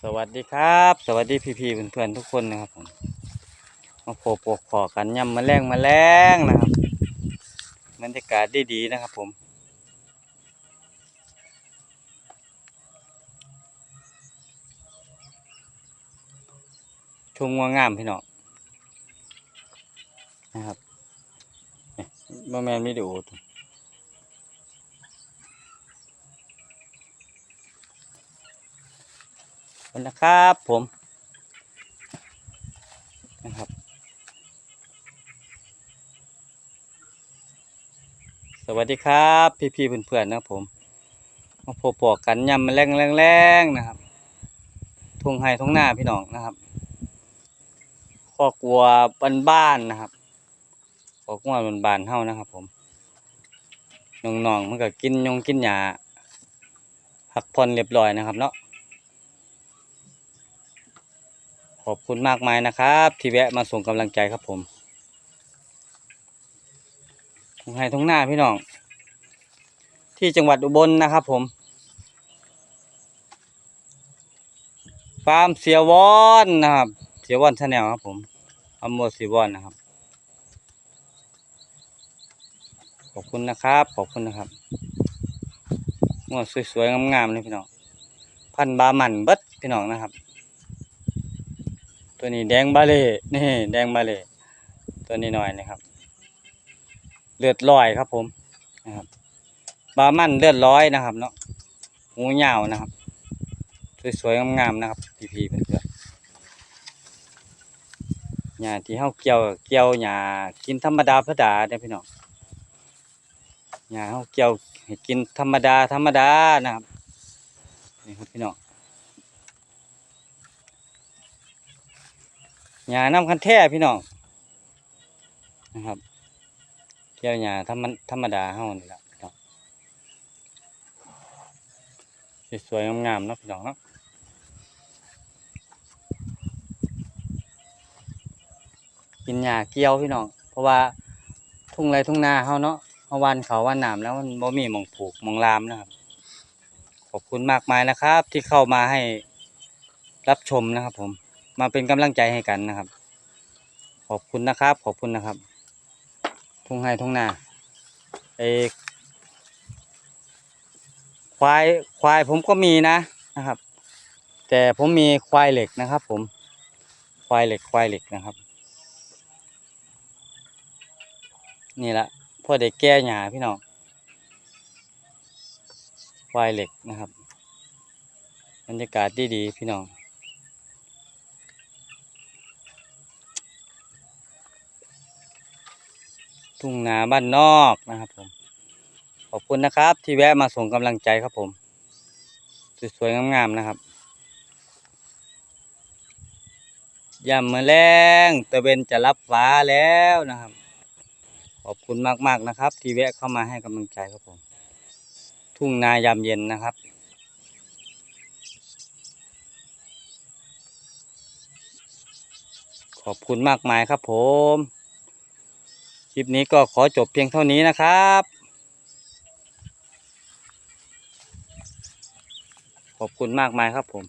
สวัสดีครับ สวัสดีพี่ๆเพื่อนๆทุกคนนะครับผมมาโผล่ปกขอกันย่ำมาแรงมาแรงนะครับบรรยากาศได้ดีนะครับผมชมงัวงามพี่น้องนะครับนี่บ่แมนวิดีโอตัวขอบ คุณนะครับผมนะครับ สวัสดีครับพี่ๆเพื่อนๆนะผมมาพบปอกกันยำมาแรงแรงๆนะครับทุ่งไห้ทุ่งหน้าพี่น้องนะครับคอกวัวบ้านๆนะครับคอกวัวบ้านๆเฮานะครับ ผมน้องๆมันก็กินยงกินหญ้าพักผ่อนเรียบร้อยนะครับเนาะ ขอบคุณมากมายนะครับ ที่แวะมาส่งกำลังใจครับผมทุ่งไห้ทุ่งหน้าพี่น้อง ที่จังหวัดอุบลนะครับผมฟาร์มเสียวอนนะครับ เสียวอนชาแนลครับผมอำมวเสียวอนนะครับ ขอบคุณนะครับ ขอบคุณนะครับงวดสวยๆงามๆเลยพี่น้อง พันบาหมันเบิดพี่น้องนะครับ ตัวนี้แดงบาเล่นี่ แดงบาเล่ตัวนี้หน่อยนะครับ เลือดลอยครับผมนะครับบามันเลือดร้อยนะครับเนาะหูเหยาวนะครับ สวยๆงามๆนะครับ พีๆเพื่อนๆหญ้าที่เฮาเกี่ยวเกี่ยวหญ้ากินธรรมดาธรรมดาเด้อพี่น้องหญ้าเฮาเกี่ยวให้กินธรรมดาธรรมดานะครับนี่ครับพี่น้อง หญ้าน้ำคันแท้พี่น้องนะครับเกี่ยวหญ้าธรรมธรรมดาเฮานี่แหละพี่น้องสวยๆงามๆเนาะพี่น้องเนาะกินหญ้าเกี่ยวพี่น้องเพราะว่าทุ่งไรทุ่งนาเฮาเนาะเฮาวันเขาวันหนามแล้วมันบ่มีหม่องปลูกหม่องรามนะครับ ขอบคุณมากมายนะครับ ที่เข้ามาให้รับชมนะครับผม มาเป็นกำลังใจให้กันนะครับ ขอบคุณนะครับ ขอบคุณนะครับ ทุ่งไห้ทุ่งนาไอควายควายผมก็มีนะนะครับ แต่ผมมีควายเหล็กนะครับ ผม ควายเหล็กควายเหล็กนะครับ นี่ละพ่อเด็กแก้หยาพี่น้องควายเหล็กนะครับบรรยากาศดีดีๆพี่น้อง ทุ่งนาบ้านนอกนะครับผม ขอบคุณนะครับ ที่แวะมาส่งกำลังใจครับผม สวยๆงามๆนะครับยามมือแรงตะเวนจะรับฟ้าแล้วนะครับ ขอบคุณมากๆนะครับ ที่แวะเข้ามาให้กำลังใจครับผม ทุ่งนายามเย็นนะครับขอบคุณมากมายครับผม คลิปนี้ก็ขอจบเพียงเท่านี้นะครับ ขอบคุณมากมายครับผม